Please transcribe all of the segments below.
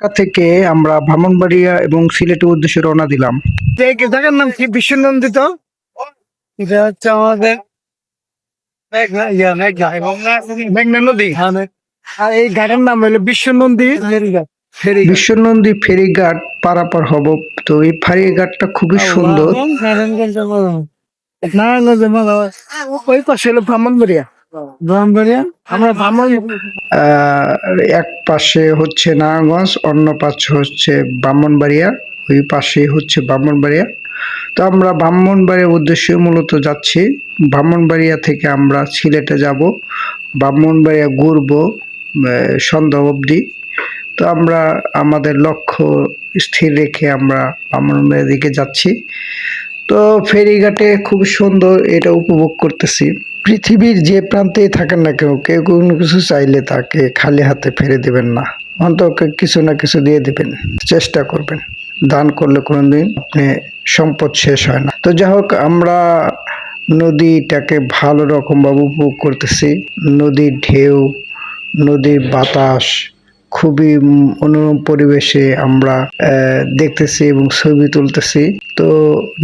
ঢাকা থেকে আমরা ব্রাহ্মণবাড়িয়া এবং সিলেটের উদ্দেশ্যে রওনা দিলাম। এই জায়গার নাম কি? বিশ্বনন্দিত? এটা হচ্ছে আমাদের মেঘনা মেঘনা নদী। আর এই ঘাটের নাম হলো বিশ্বনন্দী ফেরিঘাট। পারাপার হব। তো এই ফেরিঘাটটা খুবই সুন্দর। নারায়ণগঞ্জে ওই পাশে হলো ব্রাহ্মণবাড়িয়া। ব্রাহ্মণবাড়িয়া? আমরা ব্রাহ্মণ এক পাশে হচ্ছে নারায়ণগঞ্জ অন্য পাশে হচ্ছে ব্রাহ্মণবাড়িয়া ওই পাশে হচ্ছে ব্রাহ্মণবাড়িয়া। তো আমরা ব্রাহ্মণবাড়িয়ার উদ্দেশ্যে মূলত যাচ্ছি। ব্রাহ্মণবাড়িয়া থেকে আমরা সিলেটে যাব। ব্রাহ্মণবাড়িয়া ঘুরবো সন্ধ্যা অবধি। তো আমরা আমাদের লক্ষ্য স্থির রেখে আমরা ব্রাহ্মণবাড়িয়ার দিকে যাচ্ছি। তো ফেরিঘাটে খুব সুন্দর এটা উপভোগ করতেছি। পৃথিবীর যে প্রান্তেই থাকেন না কেউ কেউ কোনো কিছু চাইলে তাকে খালি হাতে ফেরে দেবেন না। অন্তত কিছু না কিছু দিয়ে দিবেন, চেষ্টা করবেন। দান করলে কোনোদিন আপনি সম্পদ শেষ হয় না। তো যাই হোক, আমরা নদীটাকে ভালো রকমভাবে উপভোগ করতেছি। নদীর ঢেউ, নদীর বাতাস খুবই মনোরম পরিবেশে আমরা দেখতেছি এবং ছবি তুলতেছি। তো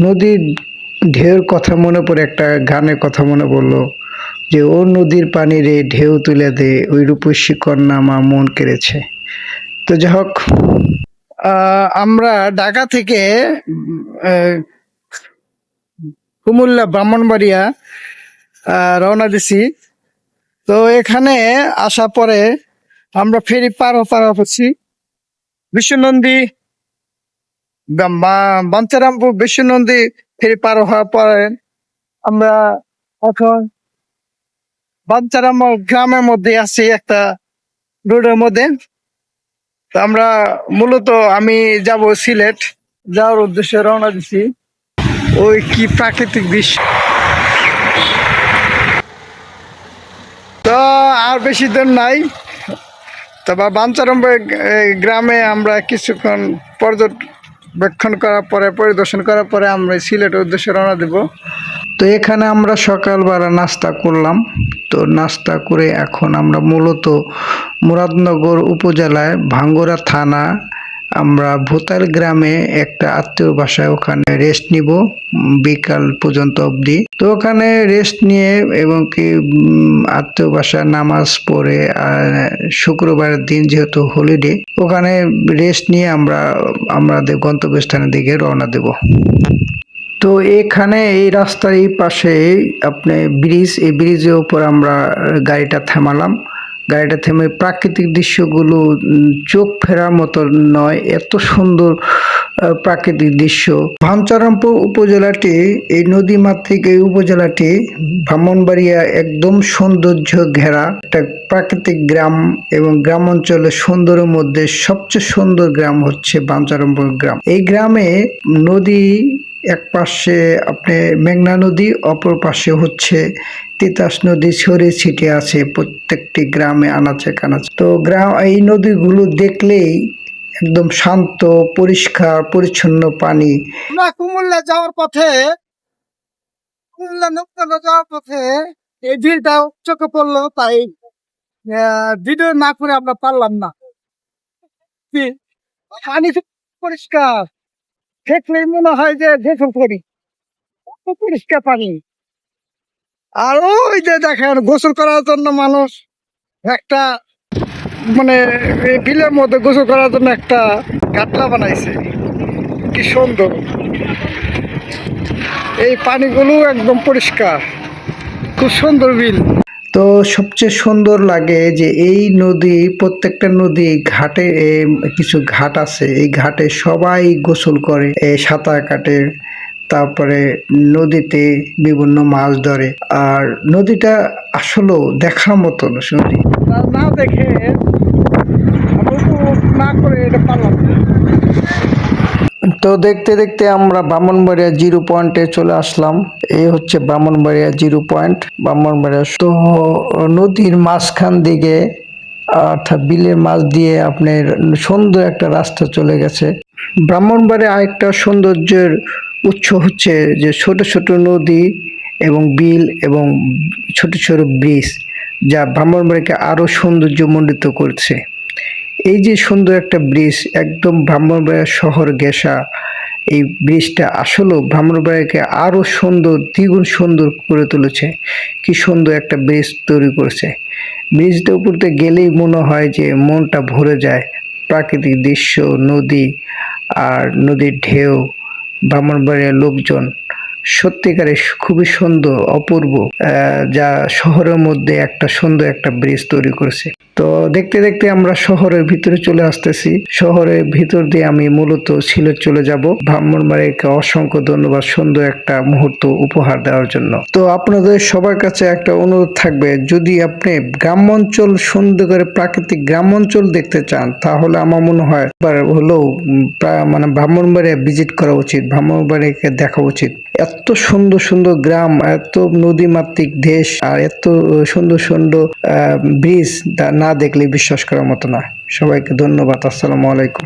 নদীর ঢেউর কথা মনে পড়ে, একটা গানের কথা মনে পড়ল, যে ও নদীর পানি রে ঢেউ তুলে দে, ওই রূপসী কন্যা মা মন কেড়েছে। তো যাই হোক আমরা ঢাকা থেকে কুমুল্লা, ব্রাহ্মণবাড়িয়া রওনা দিছি। তো এখানে আসা পরে আমরা ফেরি পার পার হচ্ছি। বিশ্বনন্দী বাঞ্চারামপুর বিশ্বনন্দী ফেরি পার হওয়ার পরে আমরা এখন বাঞ্চারাম গ্রামের মধ্যে আছি একটা রোডের মধ্যে। আমরা মূলত আমি যাব সিলেট। যাওয়ার উদ্দেশ্যে রওনা দিছি। ওই কি প্রাকৃতিক দৃশ্য। তো আর বেশি দিন নাই। তবে বাঞ্চারম্ব গ্রামে আমরা কিছুক্ষণ পর্যবেক্ষণ করার পরে, পরিদর্শন করার পরে আমরা সিলেটের উদ্দেশ্যে রওনা দেব। তো এখানে আমরা সকালবেলা নাস্তা করলাম। তো নাস্তা করে এখন আমরা মূলত মুরাদনগর উপজেলায় ভাঙ্গুরা থানা আমরা ভোতাল গ্রামে একটা আত্মীয় বাসায় ওখানে রেস্ট নিব বিকাল পর্যন্ত অবধি। তো ওখানে রেস্ট নিয়ে এবং কি আত্মীয় বাসায় নামাজ পড়ে শুক্রবারের দিন যেহেতু হলিডে ওখানে রেস্ট নিয়ে আমরা, আমাদের গন্তব্যস্থানের দিকে রওনা দেব। তো এখানে এই রাস্তার এই পাশে আপনি ব্রিজ এই ব্রিজের উপর আমরা গাড়িটা থামালাম। গাড়িটা থেমে প্রাকৃতিক দৃশ্যগুলো চোখ ফেরার মতো নয়, এত সুন্দর প্রাকৃতিক দৃশ্য। ভামচরমপুর উপজেলাটি, এই নদী মাতৃক এই উপজেলাটি, ব্রাহ্মণবাড়িয়া একদম সৌন্দর্য ঘেরা একটা প্রাকৃতিক গ্রাম এবং গ্রাম অঞ্চলের সুন্দরের মধ্যে সবচেয়ে সুন্দর গ্রাম হচ্ছে বাঞ্চারমপুর গ্রাম। এই গ্রামে নদী এক পাশে আপনি মেঘনা নদী, অপর পাশে হচ্ছে তিতাস নদী ছড়িয়ে ছিটে আছে প্রত্যেকটি গ্রামে আনাচে কানাচে। তো গ্রাম, এই নদীগুলো দেখলেই একদম শান্ত, পরিষ্কার, পরিচ্ছন্ন পানি। কুমিল্লা যাওয়ার পথে, কুমিল্লা নৌকা যাওয়ার পথে এই ভিড়টা চোখে পড়ল, তাই ভিডিও না করে আমরা পারলাম না? পানি পরিষ্কার। দেখলেই মনে হয় যে দেখো করি পরিষ্কার পানি। আর ওই যে দেখেন, গোসল করার জন্য মানুষ একটা মানে বিলের মধ্যে গোসল করার জন্য একটা কাটলা বানাইছে। কি সুন্দর। এই পানিগুলো একদম পরিষ্কার। খুব সুন্দর বিল। তো সবচেয়ে সুন্দর লাগে যে এই নদী, প্রত্যেকটা নদী ঘাটে কিছু ঘাট আছে, এই ঘাটে সবাই গোসল করে সাঁতার কাটে, তারপরে নদীতে বিভিন্ন মাছ ধরে আর নদীটা আসলেও দেখার মতন নদী না দেখে না করে এটা পারলাম। তো দেখতে দেখতে আমরা ব্রাহ্মণবাড়িয়া জিরো পয়েন্টে চলে আসলাম। এই হচ্ছে ব্রাহ্মণবাড়িয়া জিরো পয়েন্ট ব্রাহ্মণবাড়িয়া তো, নদীর মাঝখান দিকে, অর্থাৎ বিলের মাছ দিয়ে আপনার সুন্দর একটা রাস্তা চলে গেছে। ব্রাহ্মণবাড়িয়া আরেকটা সৌন্দর্যের উৎস হচ্ছে যে ছোট ছোট নদী এবং বিল এবং ছোট ছোট ব্রিজ, যা ব্রাহ্মণবাড়িকে আরও সৌন্দর্যমণ্ডিত করছে। এই যে সুন্দর একটা ব্রিজ, একদম ব্রাহ্মণবাড়িয়া শহর গেসা এই ব্রিজটা আসলেও ব্রাহ্মণবাড়িয়াকে আরও সুন্দর, দ্বিগুণ সুন্দর করে তুলেছে। কি সুন্দর একটা ব্রিজ তৈরি করেছে। ব্রিজটা উপর দিয়ে গেলেই মনে হয় যে মনটা ভরে যায়। প্রাকৃতিক দৃশ্য, নদী আর নদীর ঢেউ ব্রাহ্মণবাড়িয়ার লোকজন। সত্যিকারে খুবই সুন্দর, অপূর্ব যা শহরের মধ্যে একটা সুন্দর একটা ব্রিজ তৈরি করেছে। তো দেখতে দেখতে আমরা শহরের ভিতরে চলে আসতেছি। শহরের ভিতর দিয়ে আমি মূলত সিলেট চলে যাব ব্রাহ্মণবাড়িকে অসংখ্য ধন্যবাদ সুন্দর একটা মুহূর্ত উপহার দেওয়ার জন্য। তো আপনাদের সবার কাছে একটা অনুরোধ থাকবে, যদি আপনি গ্রামাঞ্চল সুন্দর করে প্রাকৃতিক গ্রামাঞ্চল দেখতে চান, তাহলে আমার মনে হয় হলেও মানে ব্রাহ্মণবাড়িয়া ভিজিট করা উচিত ব্রাহ্মণবাড়িয়াকে দেখা উচিত। এত সুন্দর সুন্দর গ্রাম, এত নদীমাতৃক দেশ আর এত সুন্দর সুন্দর ব্রিজ না দেখলে বিশ্বাস করার মতো না। সবাইকে ধন্যবাদ, আসসালামু আলাইকুম।